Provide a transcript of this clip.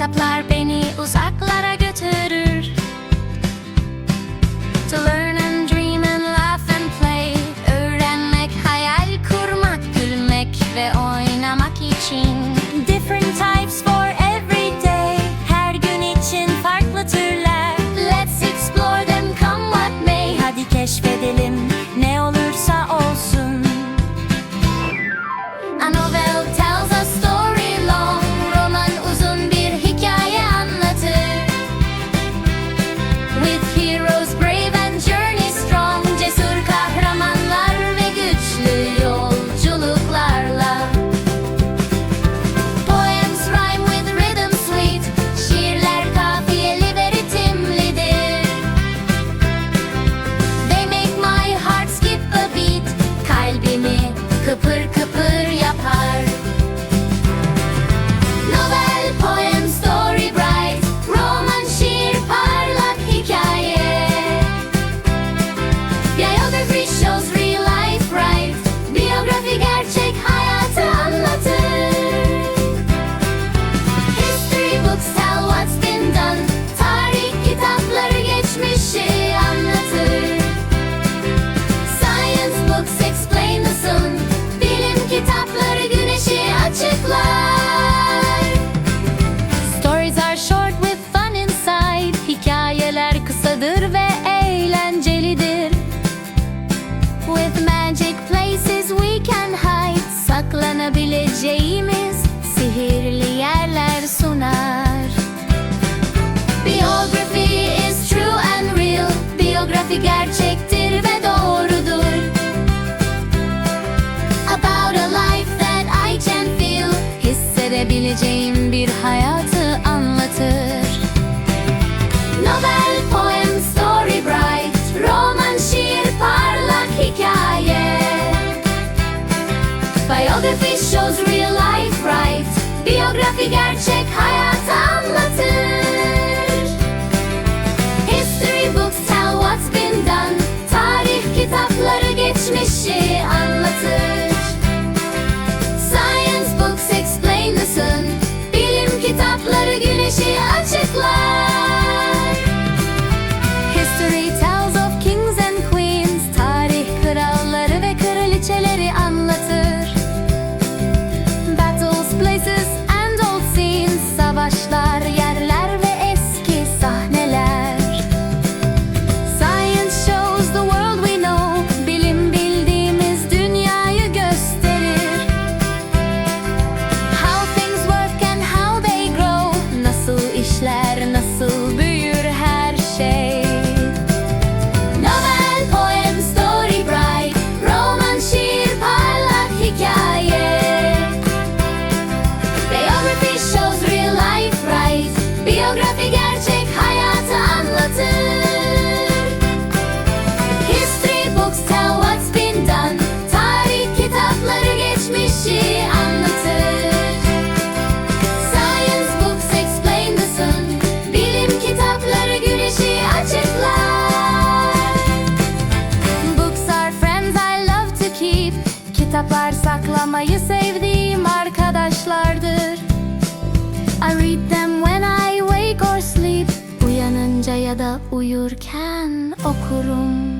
Kitaplar beni uzaklara götürür. To learn and dream and laugh and play. Öğrenmek, hayal kurmak, gülmek ve oynamak için. bulabileceğim selfie shows real life right Biyografi gerçek hayat. Okumayı sevdiğim arkadaşlardır. I read them when I wake or sleep. Uyanınca ya da uyurken okurum.